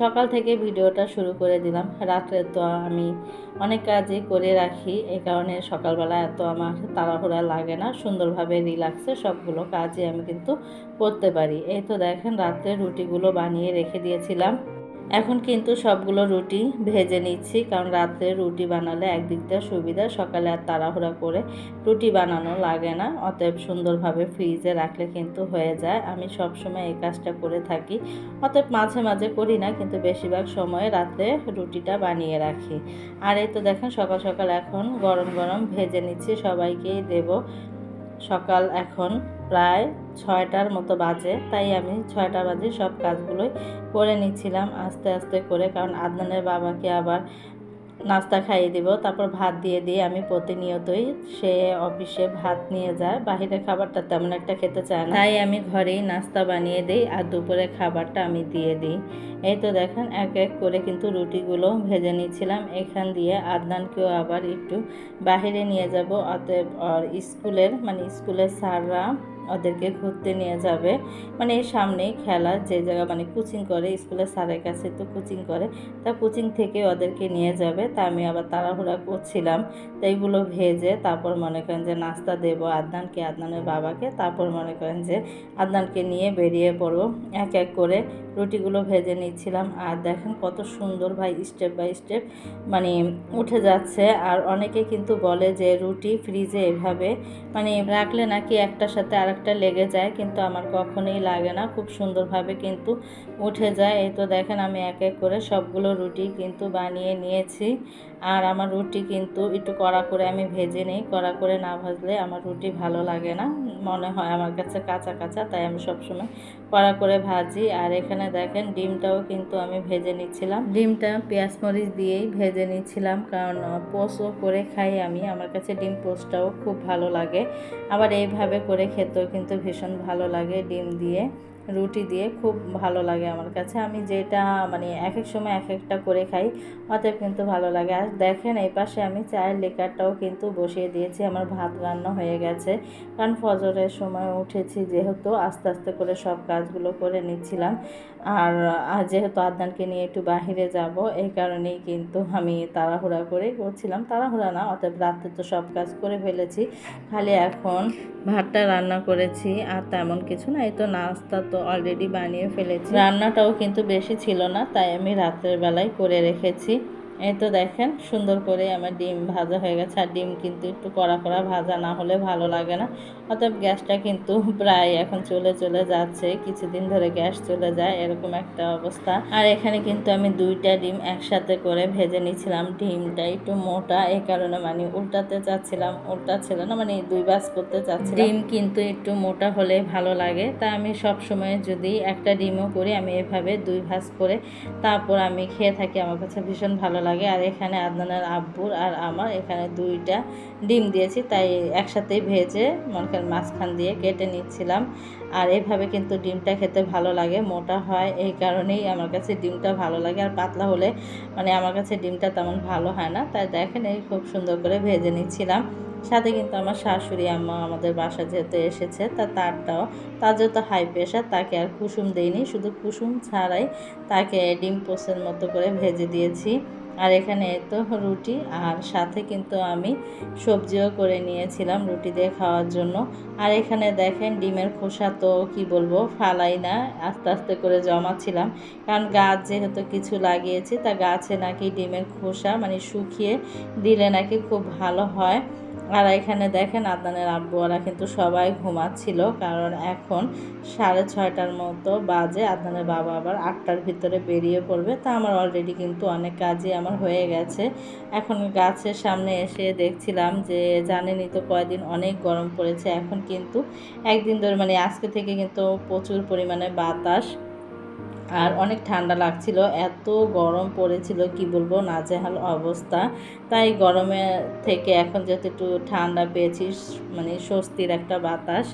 সকাল থেকে ভিডিওটা শুরু করে দিলাম। রাত্রে তো আমি অনেক কাজই করে রাখি এই কারণে সকালবেলা এত আমার তাড়াহুড়া লাগে না। সুন্দরভাবে রিল্যাক্সে সবগুলো কাজই আমি কিন্তু করতে পারি। এই তো দেখেন, রাত্রে রুটিগুলো বানিয়ে রেখে দিয়েছিলাম। এখন কিন্তু সবগুলো রুটি ভেজে নিচ্ছি, কারণ রাত্রে রুটি বানালে একদিক দিয়ে সুবিধা, সকালে আর তাড়াহুড়া করে রুটি বানানো লাগে না। অতএব সুন্দরভাবে ফ্রিজে রাখলে কিন্তু হয়ে যায়। আমি সবসময় এই কাজটা করে থাকি। অতএব মাঝে মাঝে করি না, কিন্তু বেশিরভাগ সময় রাতে রুটিটা বানিয়ে রাখি। আর এই তো দেখেন সকাল সকাল এখন গরম গরম ভেজে নিচ্ছি, সবাইকেই দেব। সকাল এখন প্রায় ছয়টার মতো বাজে, তাই আমি ছয়টা বাজে সব কাজগুলোই করে নিচ্ছিলাম আস্তে আস্তে করে, কারণ আদনানের বাবাকে আবার নাস্তা খাইয়ে দিব, তারপর ভাত দিয়ে দিয়ে আমি প্রতিনিয়তই সে অফিসে ভাত নিয়ে যায়। বাহিরের খাবারটা তেমন একটা খেতে চায় না। তাই আমি ঘরেই নাস্তা বানিয়ে দিই আর দুপুরে খাবারটা আমি দিয়ে দিই। এই তো দেখেন, এক এক করে কিন্তু রুটিগুলো ভেজে নিচ্ছিলাম। এখান দিয়ে আদনানকেও আবার একটু বাহিরে নিয়ে যাব। অতএব, আর স্কুলের মানে স্কুলের স্যাররা ওদেরকে ঘুরতে নিয়ে যাবে। মানে এই সামনেই খেলা, যে জায়গা মানে কোচিং করে, স্কুলের স্যারের কাছে তো কোচিং করে, তা কোচিং থেকে ওদেরকে নিয়ে যাবে। তা আমি আবার তাড়াহুড়া করছিলাম, তো এইগুলো ভেজে তারপর মনে করেন যে নাস্তা দেবো আদনানকে, আদনানের বাবাকে। তারপর মনে করেন যে আদনানকে নিয়ে বেরিয়ে পড়ব। এক এক করে রুটিগুলো ভেজে নিচ্ছিলাম। আর দেখেন কত সুন্দর ভাই স্টেপ বাই স্টেপ মানে উঠে যাচ্ছে। আর অনেকে কিন্তু বলে যে রুটি ফ্রিজে এভাবে মানে রাখলে নাকি একটার সাথে আরেকটা লেগে যায়, কিন্তু আমার কখনোই লাগে না। খুব সুন্দরভাবে কিন্তু উঠে যায়। এই তো দেখেন, আমি এক এক করে সবগুলো রুটি কিন্তু বানিয়ে নিয়েছি। আর আমার রুটি কিন্তু একটু কড়া করে আমি ভেজে নিই। কড়া করে না ভাজলে আমার রুটি ভালো লাগে না। মনে হয় আমার কাছে কাঁচা কাঁচা, তাই আমি সবসময় কড়া করে ভাজি। আর এখানে দেখেন ডিমটাও কিন্তু আমি ভেজে নিচ্ছিলাম। ডিমটা পেঁয়াজ মরিচ দিয়েই ভেজে নিচ্ছিলাম, কারণ পোস্টও করে খাই আমি। আমার কাছে ডিম পোস্টটাও খুব ভালো লাগে। আবার এইভাবে করে খেতেও কিন্তু ভীষণ ভালো লাগে ডিম দিয়ে। রুটি দিয়ে খুব ভালো লাগে আমার কাছে। আমি যেটা মানে এক এক সময় এক একটা করে খাই, অতএব কিন্তু ভালো লাগে। আর দেখেন এই পাশে আমি চায়ের লেকারটাও কিন্তু বসিয়ে দিয়েছি, আমার ভাত রান্না হয়ে গেছে। কারণ ফজরের সময় উঠেছি যেহেতু, আস্তে আস্তে করে সব কাজগুলো করে নিচ্ছিলাম। আর যেহেতু আদনানকে নিয়ে একটু বাহিরে যাব, এই কারণেই কিন্তু আমি তাড়াহুড়া করে করছিলাম। তাড়াহুড়া না, অতএব রাত্রে তো সব কাজ করে ফেলেছি। খালি এখন ভাতটা রান্না করেছি, আর তেমন কিছু না, এই তো নাস্তা তো অলরেডি বানিয়ে ফেলেছি। রান্নাটাও কিন্তু বেশি ছিল না, তাই আমি রাত্রের বেলায় করে রেখেছি। এই তো দেখেন, সুন্দর করে আমার ডিম ভাজা হয়ে গেছে। আর ডিম কিন্তু একটু কড়া কড়া ভাজা না হলে ভালো লাগে না। অতএব গ্যাসটা কিন্তু প্রায় এখন চলে চলে যাচ্ছে। কিছুদিন ধরে গ্যাস চলে যায়, এরকম একটা অবস্থা। আর এখানে কিন্তু আমি দুইটা ডিম একসাথে করে ভেজে নিয়েছিলাম। ডিমটা একটু মোটা এই কারণে মানে উল্টাতে চাচ্ছিলাম উল্টা ছিল না মানে দুই বাস করতে চাচ্ছি ডিম কিন্তু একটু মোটা হলে ভালো লাগে। তা আমি সব সময় যদি একটা ডিমও করি, আমি এভাবে দুই ভাজ করে তারপর আমি খেয়ে থাকি, আমার কাছে ভীষণ ভালো লাগে। আর এখানে আদনানের আব্বুর আর আমার এখানে দুইটা ডিম দিয়েছি, তাই একসাথেই ভেজে মনে মাঝখান দিয়ে কেটে নিচ্ছিলাম। আর এভাবে কিন্তু ডিমটা খেতে ভালো লাগে, মোটা হয়, এই কারণেই আমার কাছে ডিমটা ভালো লাগে। আর পাতলা হলে মানে আমার কাছে ডিমটা তেমন ভালো হয় না, তাই দেখেন এই খুব সুন্দর করে ভেজে নিচ্ছিলাম। সাথে কিন্তু আমার শাশুড়ি আম্মা আমাদের বাসা যেহেতু এসেছে, তা তারটাও, তার যেহেতু হাই প্রেশার তাকে আর কুসুম দেইনি। শুধু কুসুম ছাড়াই তাকে ডিম পোস্টের মতো করে ভেজে দিয়েছি। আর এখানে তো রুটি আর সাথে কিন্তু আমি সবজিও করে নিয়েছিলাম রুটি দিয়ে খাওয়ার জন্য। আর এখানে দেখেন ডিমের খোসা তো কি বলব, ফালাই না, আস্তে আস্তে করে জমাচ্ছিলাম। কারণ গাছ যেহেতু কিছু লাগিয়েছি, তা গাছে নাকি ডিমের খোসা মানে শুকিয়ে দিলে নাকি খুব ভালো হয়। আর এখানে দেখেন আদনানের আব্বু ওরা কিন্তু সবাই ঘুমাচ্ছিল, কারণ এখন সাড়ে ছয়টার মতো বাজে আদনানের বাবা আবার আটটার ভিতরে বেরিয়ে পড়বে। তা আমার অলরেডি কিন্তু অনেক কাজই আমার হয়ে গেছে। এখন গাছের সামনে এসে দেখছিলাম যে, জানেনই তো কয়দিন অনেক গরম পড়েছে। এখন কিন্তু একদিন ধরে মানে আজকে থেকে কিন্তু প্রচুর পরিমাণে বাতাস আর অনেক ঠান্ডা লাগছিল, এত গরম পড়েছিল, কি বলব, নাজেহাল অবস্থা। তাই গরমে থেকে এখন যেহেতু একটু ঠান্ডা পেয়েছিস মানে স্বস্তির একটা বাতাস।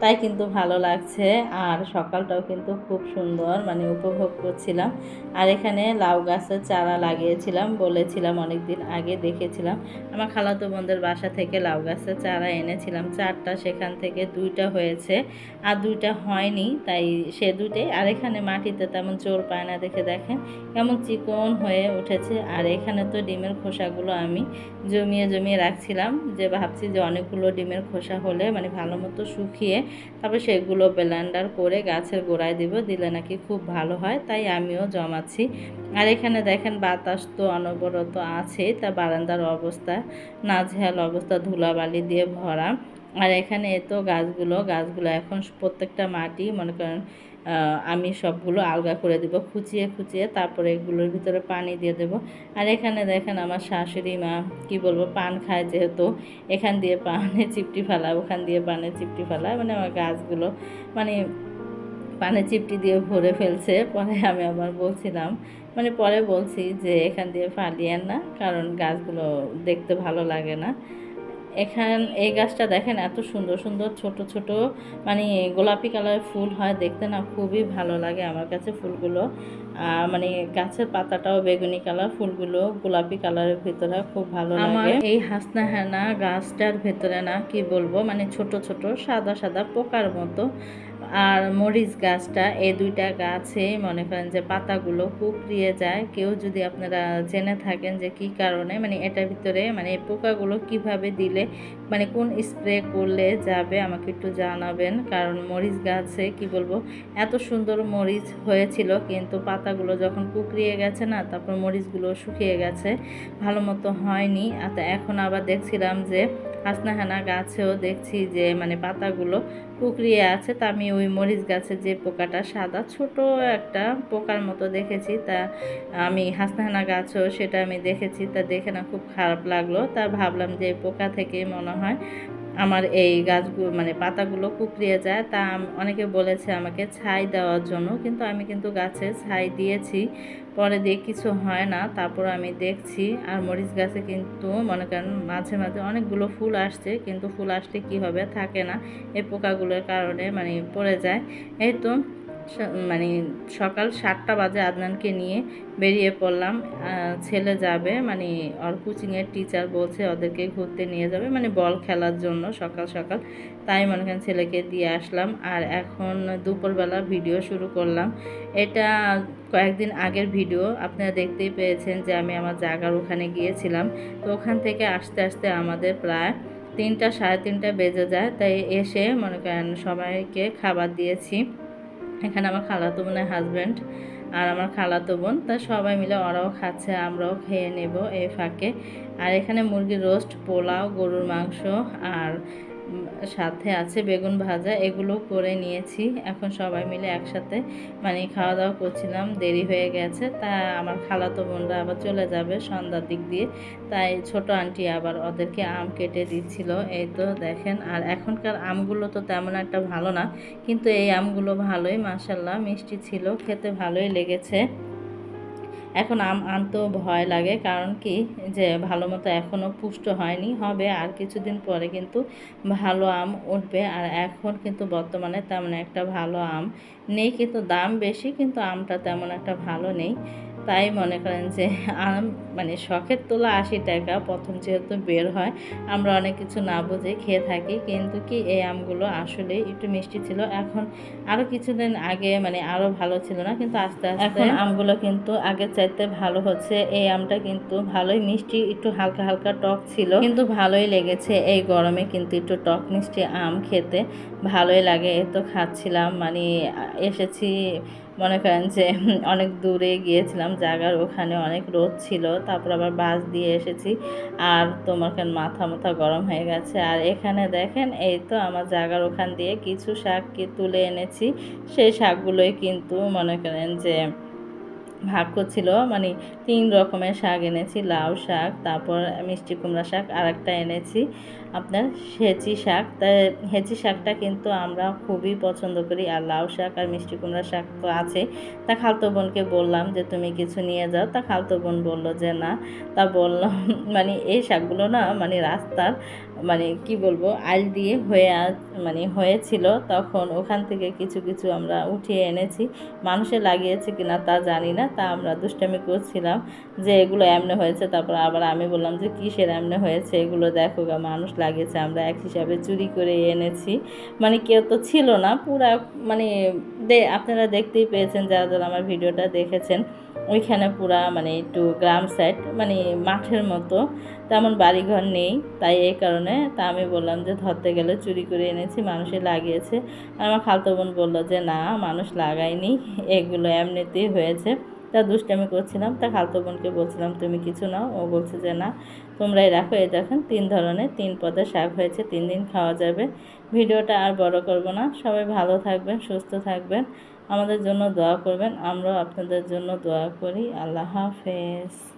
তাই কিন্তু ভালো লাগছে। আর সকালটাও কিন্তু খুব সুন্দর মানে উপভোগ করছিলাম। আর এখানে লাউ গাছের চারা লাগিয়েছিলাম, বলেছিলাম অনেক দিন আগে, দেখেছিলাম। আমার খালাতো বোনদের বাসা থেকে লাউ গাছের চারা এনেছিলাম। চারটা, সেখান থেকে দুইটা হয়েছে। আর দুইটা হয়নি, তাই সে দুইটাই। আর এখানে মাটিতে তেমন চোর পায় না, দেখে দেখেন। কেমন চিকন হয়ে উঠেছে। আর এখানে তো ডিমের খোসাগুলো আমি জমিয়ে জমিয়ে রাখছিলাম। যে ভাবছি যে অনেকগুলো ডিমের খোসা হলে মানে ভালো মতো শুকিয়ে তারপর সেগুলো ব্ল্যান্ডার করে গাছের গোড়ায় দিব, দিলে নাকি খুব ভালো হয়, তাই আমিও জমাচ্ছি। আর এখানে দেখেন বাতাস তো অনবরত আছে, তা বারান্দার অবস্থা, নাজেহাল অবস্থা, ধুলাবালি দিয়ে ভরা। আর এখানে এত গাছগুলো গাছগুলো এখন প্রত্যেকটা মাটি, মনে করেন আমি সবগুলো আলগা করে দেব, খুচিয়ে খুচিয়ে তারপরে এগুলোর ভিতরে পানি দিয়ে দেব। আর এখানে দেখেন আমার শাশুড়ি মা, কি বলব, পান খায় যেহেতু, এখান দিয়ে পানে চিপটি ফেলায় ওখান দিয়ে পানে চিপটি ফেলায় মানে আমার গাছগুলো মানে পানে চিপটি দিয়ে ভরে ফেলছে। পরে আমি আবার বলছিলাম মানে পরে বলছি যে এখান দিয়ে ফালিয়েন না, কারণ গাছগুলো দেখতে ভালো লাগে না। এখান এই গাছটা দেখেন এত সুন্দর সুন্দর, ছোট ছোট মানে গোলাপি কালারের ফুল হয়, দেখতে না খুবই ভালো লাগে আমার কাছে ফুলগুলো। মানে গাছের পাতাটাও বেগুনি কালার, ফুলগুলো গোলাপি কালারের ভেতরে খুব ভালো লাগে। এই হাসনা হেনা গাছটার ভেতরে না কি বলব মানে ছোট ছোট, সাদা সাদা পোকার মতো আর মরিচ গাছটা, এই দুইটা গাছে মনে করেন যে পাতাগুলো কুকড়িয়ে যায়। কেউ যদি আপনারা জেনে থাকেন যে কি কারণে মানে এটার ভিতরে মানে পোকাগুলো কীভাবে দিলে মানে কোন স্প্রে করলে যাবে আমাকে একটু জানাবেন। কারণ মরিচ গাছে, কি বলব, এত সুন্দর মরিচ হয়েছিল, কিন্তু পাতাগুলো যখন কুকড়িয়ে গেছে না, তারপর মরিচগুলো শুকিয়ে গেছে, ভালো মতো হয়নি। আর এখন আবার দেখছিলাম যে হাসনাহানা গাছেও দেখছি যে মানে পাতাগুলো কুকড়িয়ে আছে। তা আমি ওই মরিচ গাছের যে পোকাটা, সাদা ছোট একটা পোকার মতো দেখেছি। তা আমি হাসনাহানা গাছও সেটা আমি দেখেছি। তা দেখে না খুব খারাপ লাগল। তা ভাবলাম যে পোকা থেকে মনে হয় আমার এই গাছগুলো মানে পাতাগুলো কুকড়িয়ে যায়। তা অনেকে বলেছে আমাকে ছাই দেওয়ার জন্য, কিন্তু আমি কিন্তু গাছে ছাই দিয়েছি। পরে দিয়ে কিছু হয় না, তারপর আমি দেখছি, আর মরিচ গাছে কিন্তু মনে করেন মাঝে মাঝে অনেকগুলো ফুল আসছে, কিন্তু ফুল আসতে কি হবে থাকে না, এই পোকাগুলোর কারণে মানে পড়ে যায়। এই তো মানে সকাল সাতটা বাজে আদনানকে নিয়ে বেরিয়ে পড়লাম। ছেলে যাবে মানে ওর কোচিংয়ের টিচার বলছে ওদেরকে ঘুরতে নিয়ে যাবে মানে বল খেলার জন্য সকাল সকাল। তাই মনে করেন ছেলেকে দিয়ে আসলাম। আর এখন দুপুরবেলা ভিডিও শুরু করলাম। এটা কয়েকদিন আগের ভিডিও, আপনারা দেখতেই পেয়েছেন যে আমি আমার জায়গার ওখানে গিয়েছিলাম। তো ওখান থেকে আসতে আসতে আমাদের প্রায় তিনটা, সাড়ে তিনটা বেজে যায়। তাই এসে মনে করেন সবাইকে খাবার দিয়েছি। এখানে আমার খালাতো বোনের হাজব্যান্ড আর আমার খালাতো বোন, তা সবাই মিলে ওরাও খাচ্ছে, আমরাও খেয়ে নেব এ ফাঁকে। আর এখানে মুরগির রোস্ট পোলাও, গরুর মাংস আর সাথে আছে বেগুন ভাজা, এগুলো করে নিয়েছি। এখন সবাই মিলে একসাথে মানে খাওয়া দাওয়া করছিলাম, দেরি হয়ে গেছে। তা আমার খালাতো বোনরা আবার চলে যাবে সন্ধ্যার দিক দিয়ে। তাই ছোট আন্টি আবার ওদেরকে আম কেটে দিচ্ছিল। এই তো দেখেন, আর এখনকার আমগুলো তো তেমন একটা ভালো না, কিন্তু এই আমগুলো ভালোই মাসাল্লাহ মিষ্টি ছিল, খেতে ভালোই লেগেছে। এখন আম আনতেও ভয় লাগে, কারণ কি যে ভালো মতো এখনও পুষ্ট হয়নি, হবে আর কিছুদিন পরে কিন্তু ভালো আম উঠবে। আর এখন কিন্তু বর্তমানে তেমন একটা ভালো আম নেই, কিন্তু দাম বেশি, কিন্তু আমটা তেমন একটা ভালো নেই। তাই মনে করেন যে আম মানে শখের তোলা আশি টাকা প্রথম যেহেতু বের হয় আমরা অনেক কিছু না বুঝে খেয়ে থাকি। কিন্তু কি এই আমগুলো আসলে একটু মিষ্টি ছিল। এখন আরও কিছুদিন আগে মানে আরও ভালো ছিল না কিন্তু আস্তে আস্তে এখন আমগুলো কিন্তু আগের চাইতে ভালো হচ্ছে। এই আমটা কিন্তু ভালোই মিষ্টি একটু হালকা হালকা টক ছিল। কিন্তু ভালোই লেগেছে। এই গরমে কিন্তু একটু টক মিষ্টি আম খেতে ভালোই লাগে। এ তো খাচ্ছিলাম মানে এসেছি মনে করেন যে, অনেক দূরে গিয়েছিলাম, জায়গার ওখানে অনেক রোদ ছিল, তারপর আবার বাস দিয়ে এসেছি, আর তোমার কেন মাথা মাথা গরম হয়ে গেছে, আর এখানে দেখেন, এই তো আমার জায়গার ওখান দিয়ে কিছু শাক তুলে এনেছি, সেই শাকগুলোই কিন্তু মনে করেন যে ভাগ করছিল মানে তিন রকমের শাক এনেছি, লাউ শাক, তারপর মিষ্টি কুমড়া শাক আর একটা এনেছি আপনার হেঁচি শাক। তা হেঁচি শাকটা কিন্তু আমরা খুবই পছন্দ করি, আর লাউ শাক আর মিষ্টি কুমড়া শাক তো আছে। তা খালতো বোনকে বললাম যে, তুমি কিছু নিয়ে যাও। তা খালতো বোন বলল যে, না। তা বললাম মানে এই শাকগুলো না মানে রাস্তার মানে কি বলব, আইল দিয়ে হয়ে মানে হয়েছিল। তখন ওখান থেকে কিছু কিছু আমরা উঠিয়ে এনেছি। মানুষে লাগিয়েছে কিনা তা জানি না। তা আমরা দুষ্টামি করছিলাম যে এগুলো এমনে হয়েছে। তারপর আবার আমি বললাম যে কিসের এমনে হয়েছে? এগুলো দেখো গা, মানুষ লাগিয়েছে। আমরা এক হিসাবে চুরি করে এনেছি। মানে কেউ তো ছিল না। পুরা মানে আপনারা দেখতেই পেয়েছেন যারা যারা আমার ভিডিওটা দেখেছেন। ওইখানে পুরা মানে একটু গ্রাম সাইড মানে মাঠের মতো। তেমন বাড়িঘর নেই, তাই এই কারণে তা আমি বললাম যে ধরতে গেলে চুরি করে এনেছি মানুষে লাগিয়েছে। আর আমার খালতো বোন বলল যে, না, মানুষ লাগায়নি, এগুলো এমনিতেই হয়েছে। তা দুষ্টামি করছিলাম, তা খালতো বোনকে বলছিলাম, তুমি কিছু নাও? ও বলছে যে, না, তোমরাই রাখো। এই দেখেন, তিন ধরনের, তিন পদের শাক হয়েছে, তিন দিন খাওয়া যাবে। ভিডিওটা আর বড় করব না, সবাই ভালো থাকবেন, সুস্থ থাকবেন, আমাদের জন্য দোয়া করবেন, আমরাও আপনাদের জন্য দোয়া করি। আল্লাহ হাফেজ।